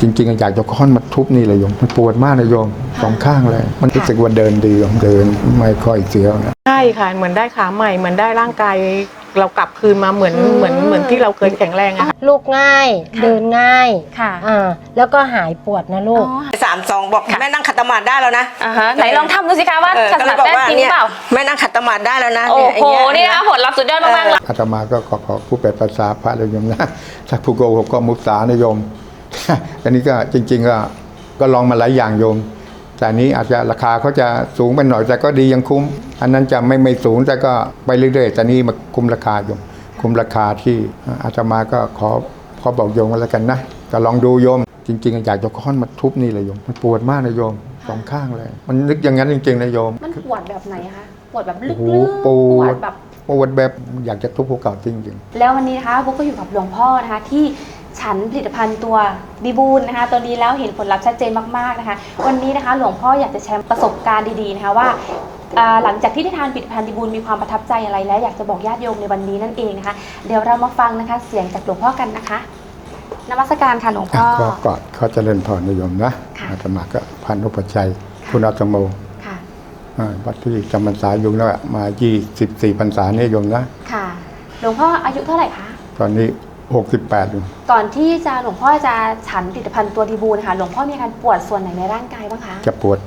จริงๆอยากจะค้อนมาทุบนี่เลยโยม มันปวดมากนะโยมสองข้างเลย มันรู้สึกว่าเดินดีโยมเดินไม่ค่อยเสียวนะใช่ค่ะ เหมือนได้ขาใหม่เหมือนได้ร่างกายเรากลับคืนมาเหมือนอืมเหมือนเหมือนที่เราเคยแข็งแรงอะค่ะลูกง่าย เดินง่ายค่ะอ่าแล้วก็หายปวดนะลูก สามสองบอกแม่นั่งขัดสมาธิได้แล้วนะอ่าฮะไหนลองทำดูสิคะว่าเออขัดก็สเลมายธิบอกได้ว่าจริงหรืเนี่อยเปล่า แม่นั่งขัดสมาธิได้แล้วนะโอ้เยโหไอ้เยนี่นะคะผลลัพธ์สุดยอดมากๆเลย อาตมาก็ขอขอผู้แปลภาษาพระเลยโยมนะถ้าผู้โกหกก็มุสานะโยม อันนี้ก็จริง ๆ ก็ก็ลองมาหลายอย่างโยม แต่อันนี้อาจจะราคาเขาจะสูงไปหน่อยแต่ก็ดียังคุ้ม อันนั้นจะไม่ไม่สูงแต่ก็ไปเรื่อยๆ แต่นี่มาคุ้มราคาโยม คุ้มราคาที่อาตมาก็ขอขอบอกโยมกันแล้วกันนะก็ลองดูโยม จริง ๆ อยากจะค้อนมาทุบนี่เลยโยม มันปวดมากนะโยมสองข้างเลย มันนึกอย่างนั้นจริงๆนะโยม มันปวดแบบไหนคะปวดแบบลึโอ้กโหๆปวดแบบปวดแบบอยากจะทุบภูเขาจริงๆ แล้ววันนี้นะคะบุ๊กก็อยู่กับหลวงพ่อนะคะที่ ฉันผลิตภัณฑ์ตัวดีบูลนะคะ ตัวนี้แล้วเห็นผลลัพธ์ชัดเจนมากๆนะคะ วันนี้นะคะหลวงพ่ออยากจะแชร์ประสบการณ์ดีๆนะคะว่าอ่าหลังจากที่ได้ทานผลิตภัณฑ์ดีบูลมีความประทับใจอะไรและอยากจะบอกญาติโยมในวันนี้นั่นเองนะคะ เดี๋ยวเรามาฟังนะคะ เสียงจากหลวงพ่อกันนะคะนมัสการค่ะหลวงพ่อก็กอดเขาเจะเล่นพรนิยมนะค่ะอาตมาก็พันุปชชัย คุณอาตโมค่ะอ่าวัดที่จำพรรษาอยู่แล้วมา 24พรรษาเนี่ยโยมนะ ค่ะ หลวงพ่ออายุเท่าไหร่คะ ตอนนี้ 68อยู่ก่อนที่จะหลวงพ่อจะฉันผลิตภัณฑ์ตัวดีบูลค่ะหลวงพ่อมีอาการปวดส่วนไหนในร่างกายบ้างคะ จะปวด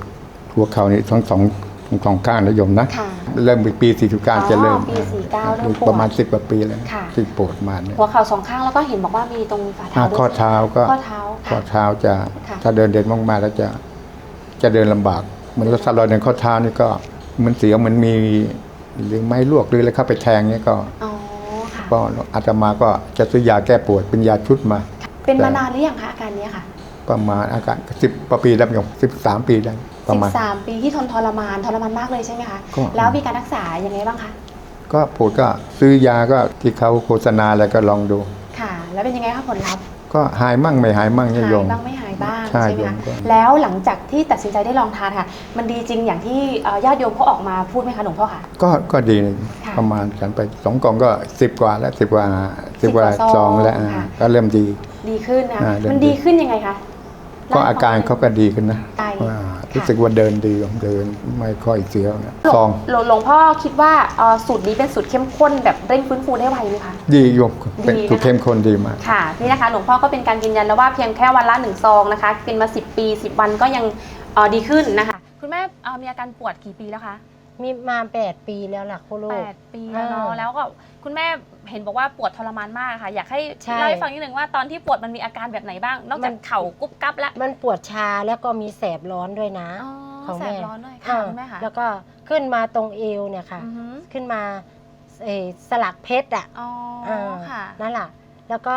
หัวเข่านี่ทั้งสองทั้งสองข้างนะโยมนะ ค่ะเริ่มปี49จะเริ่มอ๋อปี49เริ่มปวดประมาณ 10กว่าปีแล้วค่ะ ที่ปวดมาเนี่ยหัวเข่าสองข้างแล้วก็เห็นบอกว่ามีตรงฝ่าอ่าเท้าด้วย ข้อเท้าก็ข้อเท้าข้อค่ะเท้าจะค่ะ ถ้าเดินเด่นมากๆแล้วจะจะเดินลำบากเหมือนรถสลอยในข้อเท้านี่ก็เหมันเสียวเหมันมีหรือไม้ลวกหรืออะไรเข้าไปแทงเนี่ยก็ อ๋อค่ะ ก็อาตมาก็จะซื้อยาแก้ปวดเป็นยาชุดมา เป็นมานานหรือยังคะอาการเนี้ยค่ะประมาณอาการสิบปีแล้วโยมสิบสามปีได้ประมาณ13ปีที่ทนทรมานทรมานมากเลยใช่ไหมคะก็แล้วมีการรักษายังไงบ้างคะก็ปวดก็ซื้อยาก็ที่เขาโฆษณาอะไรก็ลองดู ค่ะ แล้วเป็นยังไงคะผลลัพธ์ก็หายมั่งไม่หายมั่งเนี่ยหาโยยมบ้างไม่หายบ้างใช่ใช่ไหมโยคะมก็แล้วหลังจากที่ตัดสินใจได้ลองทานค่ะ มันดีจริงอย่างที่เอ่อญาติโยมเขาออกมาพูดไหมคะหลวงพ่อคะก็ก็ดี ค่ะประมาณฉันไปสองกล่องก็สิบกว่าแล้วสิบกว่าสิบกว่าสิบกว่าซซอองงแล้วอ่าค่ะ ก็เริ่มดี ดีขึ้นนะอ่าเริ่ม มันดีดีขึ้นยังไงคะก็อาการเขาก็ดีขึ้นนะใช่ว่ารู้สึกว่าเดินดีเดินไม่ค่อยเสียวนะหลซวองงหลวงหลวงพ่อคิดว่าเอ่อสูตรนี้เป็นสูตรเข้มข้นแบบเร่งฟื้นฟูได้ไวไหมคะ ดีโยมเป็นดีนะคะถูกเข้มข้นดีมาก ค่ะนี่นะคะหลวงพ่อก็เป็นการยืนยันแล้วว่าเพียงแค่วันละหนึ่งซองนะคะเป็นมา 10 ปี 10 วันก็ยังเอ่อดีขึ้นนะคะ คุณแม่เอ่อมีอาการปวดกี่ปีแล้วคะ มีมาแปดปีแล้วล่ะคุณลูก แปดปีแล้วเนาะอ่าแล้วก็คุณแม่เห็นบอกว่าปวดทรมานมากค่ะ อยากให้ใช่ เล่าให้ฟังนิดนึงว่าตอนที่ปวดมันมีอาการแบบไหนบ้าง นอกจากมันเข่ากุ๊บกั๊บแล้วมันปวดชาแล้วก็มีแสบร้อนด้วยนะอ๋อของแสแม่ บร้อนด้วยค่ะอ่าคุณแม่ค่ะแล้วก็ขึ้นมาตรงเอวเนี่ยค่ะ อือฮึขึ้นมาเอ่อสลักเพชรอะอ๋ออ่าค่ะ นั่นแหละแล้วก็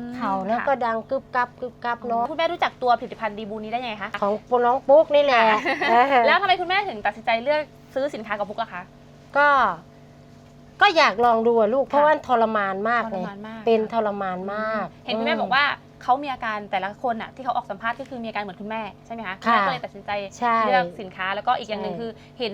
ม เข่าแล้วค่ะก็ดังกึบกับกึบกับเนาะคุณแม่รู้จักตัวผลิตภัณฑ์ดีบูนี้ได้ยังไงคะของปน้องปุ๊กนี่แหละเออแล้วทำไมคุณแม่ถึงตัดสินใจเลือกซื้อสินค้ากับพุกอะคะก็ก็อยากลองดูอะลูกเพราะค่ะว่าทรมานมากทเลรยมานมากเป็นทรมานมาก เห็นคุณแม่บอกว่าเขามีอาการแต่ละคนอะที่เขาออกสัมภาษณ์ก็คือมีอาการเหมือนคุณแม่ใช่ไหมคะณค่ะแม่ก็เลยตัดสินใจใช่เลือกสินค้าแล้วก็อีกอย่างหนึ่งใช่คือเห็น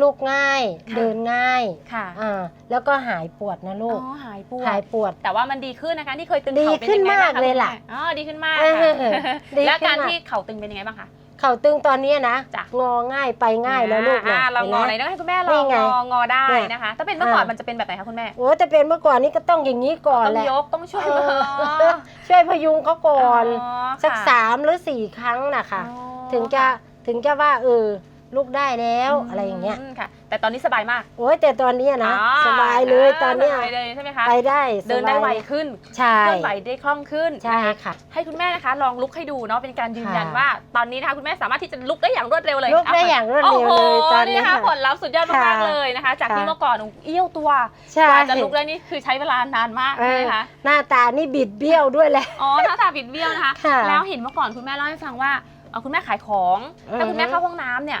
ลูกง่าย ค่ะ เดินง่ายค่ะอ่าแล้วก็หายปวดนะลูก อ๋อหายปวด หายปวด แต่ว่ามันดีขึ้นนะคะที่เคยตึงดีเข่าเป็นขึ้นยังไงบ้างมากเลยล่ะคุณแม่อ๋อดีขึ้นมากเออค่ะดีแล้วขึ้นการมากที่เข่าตึงเป็นยังไงบ้างคะ เข่าตึงตอนเนี้ยนะจ้ะ งอง่ายไปง่ายแล้วลูกอ่านะเรางอไหนห็นไหมต้องให้คุณแม่ลนี่องไงงองอได้เนี่ยนะคะ ถ้าเป็นเมื่อก่อนอ่ามั มันจะเป็นแบบไหนคะคุณแม่ โอ้แต่เป็นเมื่อก่อนนี่ก็ต้องอย่างนี้ก่อนต้องแหละ ยกต้องช่วยเอมืออช่วยพยุงเขาก่อนอ๋อสักค่ะสามหรือสี่ครั้งนะคะ อ๋อถึงจะถึงจะว่าเออ ลุกได้แล้วอะไรอย่างเงี้ยมค่ะ แต่ตอนนี้สบายมากโอ้ยแต่ตอนเนี้ยนะอ๋อสบายเลยตอนเนี้ยสบายเลยใช่ไหมคะไปได้เดินได้สบายไวขึ้นใช่เคลื่อนไหวได้คล่องขึ้นใช่นะคะค่ะ ให้คุณแม่นะคะ ลองลุกให้ดูเนาะเป็นการยืนยันค่ะ ว่า ตอนนี้นะคะคุณแม่สามารถที่จะลุกได้อย่างรวดเร็วเลยลุกได้อย่างรวดเร็วเลยโโหตอนนี้นะคะค่ะ ผลลัพธ์สุดยอดมากค่ะๆเลยนะคะ จากที่ค่ะ เมื่อก่อนเอี้ยวตัวใช่กว่าจะลุกได้นี่คือใช้เวลานานมากเอใช่ไหอมคะ หน้าตานี่บิดเบี้ยวด้วยแหละ อ๋อหน้าตาบิดเบี้ยวนะคะ ค่ะแล้วเห็นเมื่อก่อนคุณแม่เล่าให้ฟังว่าเอ่อคุณแม่ขายของ อือฮึถ้าคุณแม่เข้าห้องน้ำเนี่ย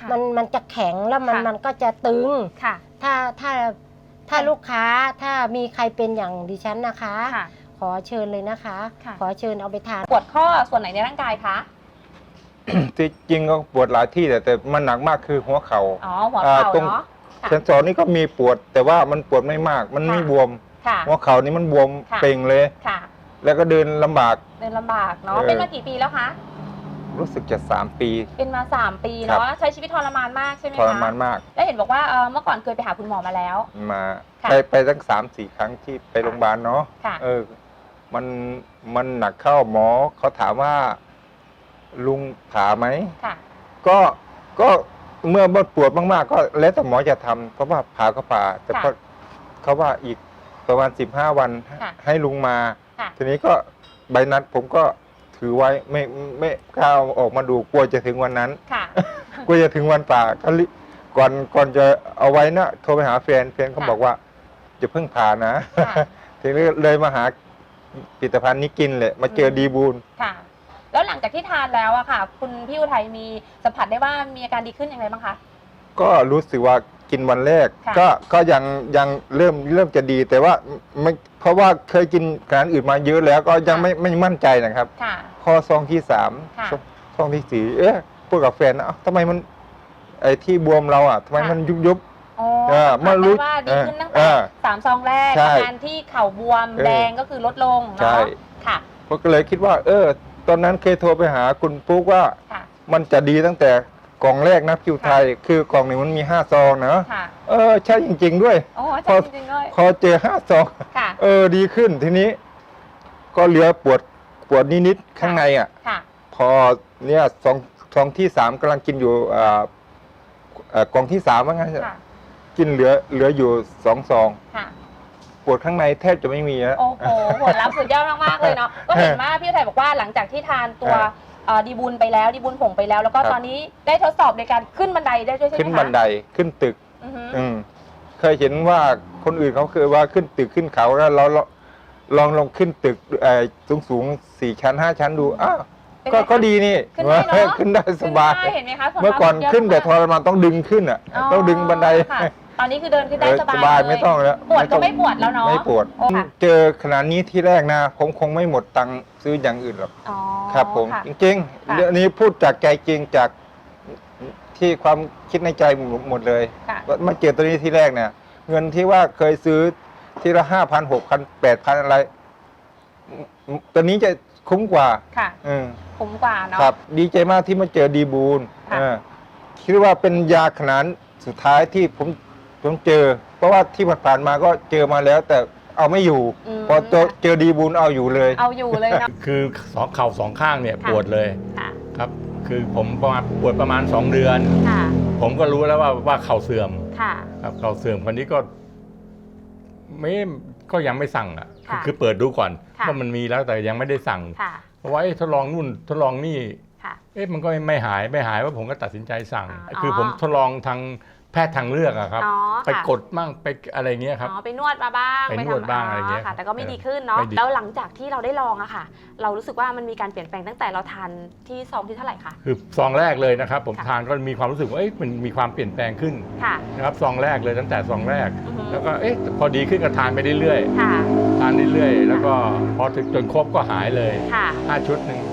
ค่ะมันมันจะแข็งแล้วมันค่ะ มันก็จะตึง ค่ะ ถ้าถ้าถ้าค่ะ ลูกค้าถ้ามีใครเป็นอย่างดิฉันนะคะ ค่ะ ขอเชิญเลยนะคะ ค่ะ ขอเชิญเอาไปทาน ปวดข้อส่วนไหนในร่างกายคะ ที่จริงก็ปวดหลายที่แต่แต่มันหนักมากคือหัวเขาอ๋อ หัวอ่าเข่าตรง เนาะ ค่ะเซนสอนนี่ก็มีปวด แต่ว่ามันปวดไม่มาก มันไม่ค่ะ บวม ค่ะ หัวเข่านี่มันบวมค่ะ เป่งเลย ค่ะ แล้วก็เดินลำบาก เดินลำบากเนาะ เออ เป็นมากี่ปีแล้วคะ รู้สึกจะสามปี เป็นมา 3 ปีครับ เนาะใช้ชีวิตทรมานมากใช่ไหมทคะรมานมากแล้วเห็นบอกว่าเอ่อเมื่อก่อนเคยไปหาคุณหมอมาแล้ว มาค่ะ ไปไปตั้งสามสี่ครั้งที่ไปโรงพยาบาลเนาะค่ะ เออ มันมันหนักเข้าหมอเขาถามว่า ลุงผ่าไหม ค่ะ ก็ก็เมื่อมันปวดมากๆ ก็แล้วแต่หมอจะทำเพราะว่าผ่าก็ผ่า แต่ค่ะก็เขาว่าอีกประมาณสิบห้าวันค่ะให้ลุงมา ค่ะ ทีนี้ก็ใบนัดผมก็ ถือไว้ไม่ไม่กล้าเอาออกมาดูกลัวจะถึงวันนั้น ค่ะ กลัวจะถึงวันป่าก็รีก่อนก่อนจะเอาไว้นะโทรไปหาแฟนแฟนเขาค่ะบอกว่าจะเพิ่งผ่านะค่ะ ทีนี้เลยมาหาผลิตภัณฑ์นี้กินเลยมาเจออืมดีบูลค่ะ แล้วหลังจากที่ทานแล้วอะค่ะ คุณพี่อุทัยมีสัมผัสได้ว่ามีอาการดีขึ้นอย่างไรบ้างคะ ก็รู้สึกว่า กินวันแรก ค่ะ ก็ก็ยังยังเริ่มเริ่มจะดีแต่ว่าไม่เพราะว่าเคยกินอาหารอื่นมาเยอะแล้วก็ยังไม่ไม่มั่นใจนะครับ ค่ะ ข้อซองที่สามค่ะ ซองซองที่สี่เอ๊ะพูดกับแฟนนะเอ้าทำไมมันไอ้ที่บวมเราอะทำไมค่ะมันยุบยุบ อ๋อเออสัมผัสเมื่อรู้ได้ว่าดีขึ้นตั้งเอแต่อสามซองแรกใช่อาการที่เข่าบวมเออแดงก็คือลดลงใช่ เนาะค่ะผมก็เลยคิดว่า เออ ตอนนั้นเคยโทรไปหาคุณปุ๊กว่า ค่ะ มันจะดีตั้งแต่ กล่องแรกนะคิวไทย คือกล่องหนึ่งมันมีห้าซองนะค่ะเออใช่จริง ๆ ด้วย โอ้พใช่อจริงๆเลยพอเจอห้าซอง ค่ะ เออดีขึ้นทีนี้ ก็เหลือปวดปวดนิดๆข้างในอะ ค่ะ พอเนี่ยซองซองที่สามกำลังกินอยู่อ่าเอ่อกล่องที่สามว่างั้นเถอะค่ะ กินเหลือเหลืออยู่สองซอง ค่ะ ปวดข้างในแทบจะไม่มีแล้ว โอ้โหผลลัพธ์สุดยอดมากๆเลยเนาะ ก็เห็นว่าพี่อุทัยบอกว่าหลังจากที่ทานตัว เออเอ่อดีบุญไปแล้วดีบุญผงไปแล้ว แล้วก็ครับ ตอนนี้ได้ทดสอบในการขึ้นบันไดได้ด้วยใช่ไหมคะขึ้นบันไดขึ้นตึก อือฮึอืมเคยเห็นว่าคนอื่นเขาเคยว่าขึ้นตึกขึ้นเขาแล้วเราเราลองลองขึ้นตึกสูงสูงๆสี่ชั้นห้าชั้นดูอ้าวเป็นก็ไงคะ ก็ดีนี่ขึ้นได้เนอะ ขึ้นได้สบาย ขึ้นได้เห็นไหมคะผลลัพธ์เมื่อก่อนสุดยดขึ้นแต่มากทรมานต้องดึงขึ้นอะ ต้องดึงบันได ค่ะ ตอนนี้คือเดินขึ้นได้เออสบายสบายเลไม่ต้องแล้วปวดก็ต้องไม่ปวดแล้วเนาะไม่ปวดโอ้ค่ะเจอขนาดนี้ที่แรกนะผมคงไม่หมดตังค์ซื้ออย่างอื่นหรอกอ๋อครับ ผมค่ะจริงค่ะๆเรื่องนี้พูดจากใจจริงจากที่ความคิดในใจหมดเลยค่ะว่ามาเจอตัวนี้ที่แรกเนี่ยเงินที่ว่าเคยซื้อทีละห้าพันหกพันแปดพันอะไรอืมตัวนี้จะคุ้มกว่า ค่ะ อืม คุ้มกว่าเนาะ ครับดีใจมากที่มาเจอดีบูลค่ะ เออคิดว่าเป็นยาขนาดสุดท้ายที่ผม ผมเจอ เพราะว่าที่ผ่านๆมาก็เจอมาแล้ว แต่เอาไม่อยู่มพอเจอเจอดีบูลเอาอยู่เลย เอาอยู่เลยเนาะ คือสองเข่าสองข้างเนี่ยค่ะ ปวดเลยค่ะครับ คือผมประมาณปวดประมาณ 2 เดือน ค่ะผมก็รู้แล้วว่าว่าเข่าเสื่อมค่ะ ครับเข่าเสื่อมคนนี้ก็ไม่ก็ยังไม่สั่งอะคือค่ะคือเปิดดูก่อนค่ะ ว่ามันมีแล้วแต่ยังไม่ได้สั่งค่ะเพราะว่าเอ๊ะทดลองนู่นทดลองนี่ ค่ะ เอ๊ะมันก็ไม่หายไม่หายว่าผมก็ตัดสินใจสั่ง อ๋อคือผมทดลองทาง แพทย์ทางเลือกอะครับ อ๋อไปค่ะกดมั่งไปอะไรเงี้ยครับ อ๋อไปนวดมาบ้างไปนวดทำบ้างอะไรเงี้ยค่ะ แต่ก็ไม่เออดีขึ้นเนาะไม่ดี แล้วหลังจากที่เราได้ลองอะค่ะ เรารู้สึกว่ามันมีการเปลี่ยนแปลงตั้งแต่เราทานที่ซองที่เท่าไหร่คะ คือซองแรกเลยนะครับ ผมค่ะ ทานก็มีความรู้สึกว่าเอ๊ะมันมีความเปลี่ยนแปลงขึ้นค่ะนะครับซองแรกเลยตั้งแต่ซองแรก อือฮึแล้วก็เอ๊ะพอดีขึ้นก็ทานไปเรื่อยค่ะ ๆทานเรื่อยๆแล้วก็พอถึงจนครบก็หายเลยค่ะ ห้าชุดหนึ่งอะ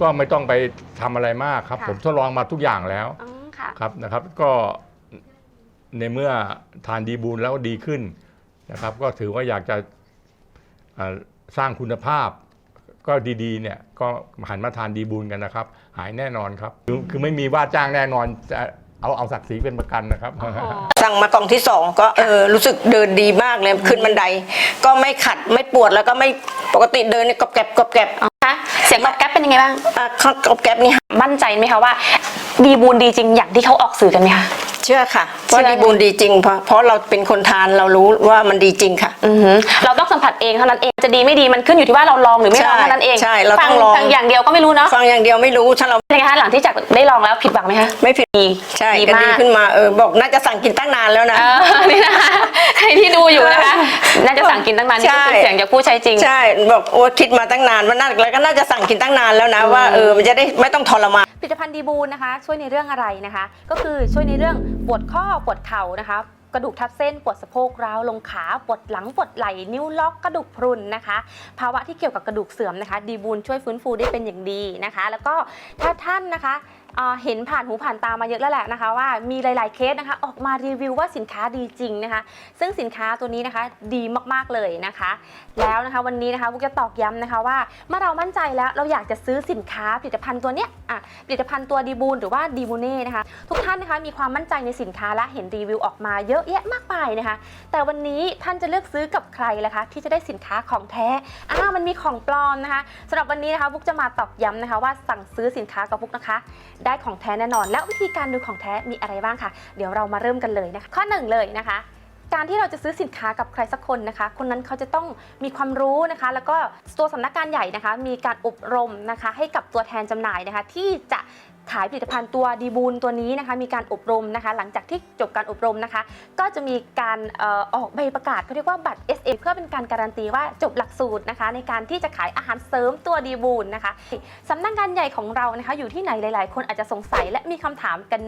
ก็ไม่ต้องไปทำอะไรมากครับ ค่ะ ผมทดลองมาทุกอย่างแล้วอืมค่ะ ครับนะครับ ก็ในเมื่อทานดีบูลแล้วดีขึ้นนะครับ ก็ถือว่าอยากจะอ่าสร้างคุณภาพ ก็ดีๆเนี่ยก็หันมาทานดีบูลกันนะครับ หายแน่นอนครับคือคือไม่มีว่าจ้างแน่นอนจะเอาเอาศักดิ์ศรีเป็นประกันนะครับโอ้โหสั่งมากล่องที่สองก็เออรู้สึกเดินดีมากเลยขึ้นบันได ก็ไม่ขัดไม่ปวดแล้วก็ไม่ปกติเดินเนี่ยกรอบแกรบกรอบแกรบคะเสียงตอบแก๊ปเป็นยังไงบ้างอะข้างกรอบแกรบนี่มั่นใจไหมคะว่าดีบูลดีจริงอย่างที่เขาออกสื่อกันไหมคะเชื่อค่ะเชื่ว่าอ ดีบูลดีจริงเพราะเพราะเราเป็นคนทานเรารู้ว่ามันดีจริงค่ะ อือหือเราต้องสัมผัสเองเท่านั้นเองจะดีไม่ดีมันขึ้นอยู่ที่ว่าเราลองหรือไม่ลองใช่เท่านั้นเองใช่เราฟัต้องลอง ฟังอย่างเดียวก็ไม่รู้เนาะฟังอย่างเดียวไม่รู้ถ้าเราเป็นไงคะหลังที่จากได้ลองแล้วผิดหวังไหมคะไม่ผิดดีใช่ดีก็มาดีกขึ้นมาเออบอกน่าจะสั่งกินตั้งนานแล้วนะ เออนี่นะคะใครที่ดูอยู่นะคะ น่าจะสั่งกินตั้งนานนี่ก็คือใช่ เสียงจากผู้ใช้จริง ใช่บอกโอ้คิดมาตั้งนานว่าน่าแล้วก็น่าจะสั่งกินตั้งนานแล้วนะว่าเออมันจะได้ไม่ต้องทรมาน ผลิตภัณฑ์ดีบูลนะคะ ช่วยในเรื่องอะไรนะคะ ก็คือช่วยในเรื่องปวดข้อปวดเข่านะคะกระดูกทับเส้นปวดสะโพกร้าวลงขาปวดหลังปวดไหล่นิ้วล็อกกระดูกพรุนนะคะ ภาวะที่เกี่ยวกับกระดูกเสื่อมนะคะ ดีบูลช่วยฟื้นฟูได้เป็นอย่างดีนะคะ แล้วก็ถ้าท่านนะคะ เห็นผ่านหูผ่านตามาเยอะแล้วแหละนะคะ ว่ามีหลาย ๆ เคสนะคะ ออกมารีวิวว่าสินค้าดีจริงนะคะ ซึ่งสินค้าตัวนี้นะคะดีมากๆเลยนะคะ แล้วนะคะวันนี้นะคะบุ๊กจะตอกย้ำนะคะว่าเมื่อเรามั่นใจแล้วเราอยากจะซื้อสินค้าผลิตภัณฑ์ตัวเนี้ยอะผลิตภัณฑ์ตัวดีบูลหรือว่าดีบูเน่นะคะ ทุกท่านนะคะมีความมั่นใจในสินค้าและเห็นรีวิวออกมาเยอะแยะมากมายนะคะ แต่วันนี้ท่านจะเลือกซื้อกับใครล่ะคะที่จะได้สินค้าของแท้อ่ามันมีของปลอมนะคะสำหรับวันนี้นะคะบุ๊กจะมาตอกย้ำนะคะว่าสั่งซื้อสินค้ากับบุ๊กนะคะได้ของแท้แน่นอน แล้ววิธีการดูของแท้มีอะไรบ้างคะเดี๋ยวเรามาเริ่มกันเลยนะคะข้อหนึ่งเลยนะคะการที่เราจะซื้อสินค้ากับใครสักคนนะคะ คนนั้นเขาจะต้องมีความรู้นะคะ แล้วก็ตัวสำนักงานใหญ่นะคะ มีการอบรมนะคะ ให้กับตัวแทนจำหน่ายนะคะ ที่จะ ขายผลิตภัณฑ์ตัวดีบูลตัวนี้นะคะมีการอบรมนะคะ หลังจากที่จบการอบรมนะคะ ก็จะมีการออกใบประกาศเขาเรียกว่าบัตร SA เพื่อเป็นการการันตีว่าจบหลักสูตรนะคะ ในการที่จะขายอาหารเสริมตัวดีบูลนะคะสำนักงานใหญ่ของเรานะคะ อยู่ที่ไหนหลาย ๆ คนอาจจะสงสัยและมีคำถามกัน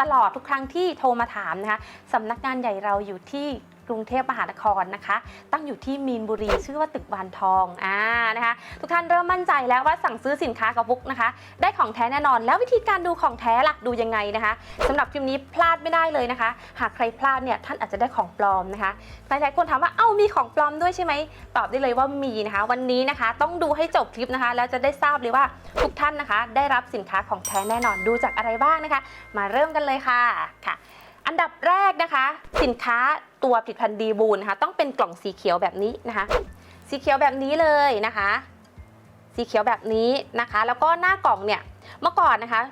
ตลอดทุกครั้งที่โทรมาถามนะคะสำนักงานใหญ่เราอยู่ที่ กรุงเทพมหานครนะคะ ตั้งอยู่ที่มีนบุรีชื่อว่าตึกวานทองอ่านะคะ ทุกท่านเริ่มมั่นใจแล้วว่าสั่งซื้อสินค้ากับบุ๊กนะคะ ได้ของแท้แน่นอน แล้ววิธีการดูของแท้ล่ะดูยังไงนะคะสำหรับคลิปนี้พลาดไม่ได้เลยนะคะ หากใครพลาดเนี่ยท่านอาจจะได้ของปลอมนะคะหลายๆคนถามว่าเอ้ามีของปลอมด้วยใช่ไหมตอบได้เลยว่ามีนะคะ วันนี้นะคะ ต้องดูให้จบคลิปนะคะ แล้วจะได้ทราบเลยว่าทุกท่านนะคะ ได้รับสินค้าของแท้แน่นอนดูจากอะไรบ้างนะคะ มาเริ่มกันเลยค่ะค่ะ อันดับแรกนะคะ สินค้า ตัวผลิตภัณฑ์ดีบูลนะคะต้องเป็นกล่องสีเขียวแบบนี้นะคะ สีเขียวแบบนี้เลยนะคะ สีเขียวแบบนี้นะคะ แล้วก็หน้ากล่องเนี่ยเมื่อก่อนนะคะ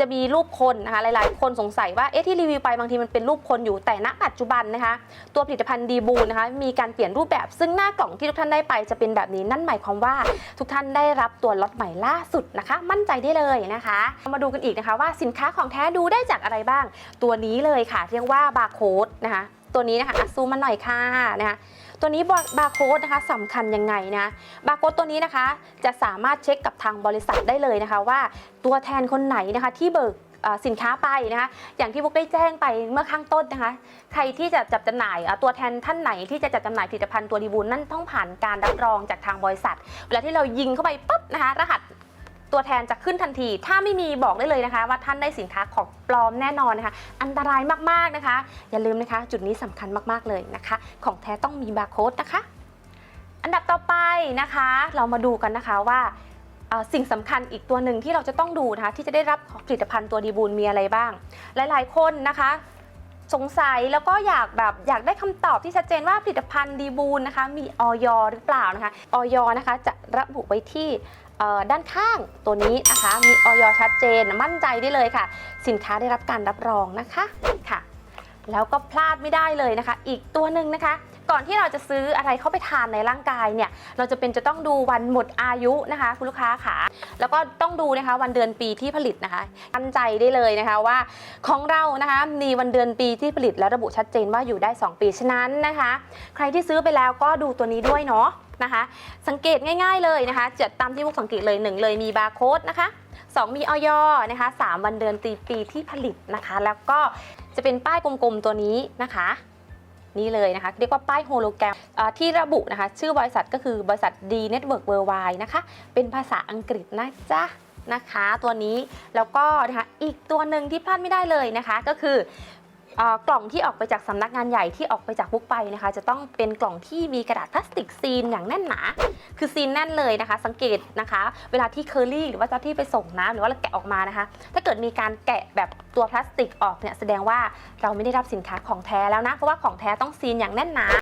จะมีรูปคนนะคะหลาย ๆ คนสงสัยว่าเอ๊ะที่รีวิวไปบางทีมันเป็นรูปคนอยู่แต่ณปัจจุบันนะคะ ตัวผลิตภัณฑ์ดีบูลนะคะมีการเปลี่ยนรูปแบบซึ่งหน้ากล่องที่ทุกท่านได้ไปจะเป็นแบบนี้นั่นหมายความว่าทุกท่านได้รับตัวล็อตใหม่ล่าสุดนะคะ มั่นใจได้เลยนะคะมาดูกันอีกนะคะว่าสินค้าของแท้ดูได้จากอะไรบ้าง ตัวนี้เลยค่ะ เรียกว่าบาร์โค้ดนะคะ ตัวนี้นะคะซูมมาหน่อยค่ะนะคะตัวนี้บาร์โค้ดนะคะสำคัญยังไงนะบาร์โค้ดตัวนี้นะคะ จะสามารถเช็คกับทางบริษัทได้เลยนะคะ ว่าตัวแทนคนไหนนะคะที่เบิกสินค้าไปนะคะ อย่างที่บุ๊กได้แจ้งไปเมื่อข้างต้นนะคะ ใครที่จะจับจำหน่ายตัวแทนท่านไหนที่จะจัดจำหน่ายผลิตภัณฑ์ตัวดีบูลนั่นต้องผ่านการรับรองจากทางบริษัท เวลาที่เรายิงเข้าไปปุ๊บนะคะ รหัส ตัวแทนจะขึ้นทันที ถ้าไม่มีบอกได้เลยนะคะ ว่าท่านได้สินค้าของปลอมแน่นอนนะคะ อันตรายมากๆนะคะ อย่าลืมนะคะ จุดนี้สำคัญมากๆเลยนะคะ ของแท้ต้องมีบาร์โค้ดนะคะ อันดับต่อไปนะคะ เรามาดูกันนะคะว่าสิ่งสำคัญอีกตัวหนึ่งที่เราจะต้องดูนะคะที่จะได้รับผลิตภัณฑ์ตัวดีบูลมีอะไรบ้าง หลายๆ คนนะคะสงสัยแล้วก็อยากแบบอยากได้คำตอบที่ชัดเจนว่าผลิตภัณฑ์ดีบูลนะคะ มีออยหรือเปล่านะคะออยนะคะจะระบุไว้ที่ ด้านข้างตัวนี้นะคะ มีออยชัดเจนมั่นใจได้เลยค่ะ สินค้าได้รับการรับรองนะคะค่ะ แล้วก็พลาดไม่ได้เลยนะคะ อีกตัวหนึ่งนะคะ ก่อนที่เราจะซื้ออะไรเข้าไปทานในร่างกายเนี่ย เราจะเป็นจะต้องดูวันหมดอายุนะคะ คุณลูกค้าค่ะ แล้วก็ต้องดูนะคะวันเดือนปีที่ผลิตนะคะมั่นใจได้เลยนะคะว่า ของเรานะคะมีวันเดือนปีที่ผลิตและระบุชัดเจนว่าอยู่ได้ 2 ปีฉะนั้นนะคะ ใครที่ซื้อไปแล้วก็ดูตัวนี้ด้วยเนาะ นะคะ สังเกตง่ายๆเลยนะคะจะตามที่พวกสังเกตเลยหนึ่งเลยมีบาร์โค้ดนะคะ 2 มีออยนะคะ 3 วันเดือนปีปีที่ผลิตนะคะ แล้วก็จะเป็นป้ายกลมๆตัวนี้นะคะนี่เลยนะคะ เรียกว่าป้ายโฮโลแกรมที่ระบุนะคะ ชื่อบริษัทก็คือบริษัท D Network Worldwide นะคะ เป็นภาษาอังกฤษนะจ๊ะนะคะ ตัวนี้แล้วก็นะคะอีกตัวหนึ่งที่พลาดไม่ได้เลยนะคะ ก็คือ กล่องที่ออกไปจากสำนักงานใหญ่ที่ออกไปจากบุ๊กไปนะคะ จะต้องเป็นกล่องที่มีกระดาษพลาสติกซีนอย่างแน่นหนา คือซีนแน่นเลยนะคะ สังเกตนะคะ เวลาที่เคอรี่หรือว่าเจ้าที่ไปส่งนะหรือว่าเราแกะออกมานะคะ ถ้าเกิดมีการแกะแบบตัวพลาสติกออกเนี่ยแสดงว่าเราไม่ได้รับสินค้าของแท้แล้วนะเพราะว่าของแท้ต้องซีนอย่างแน่นหนา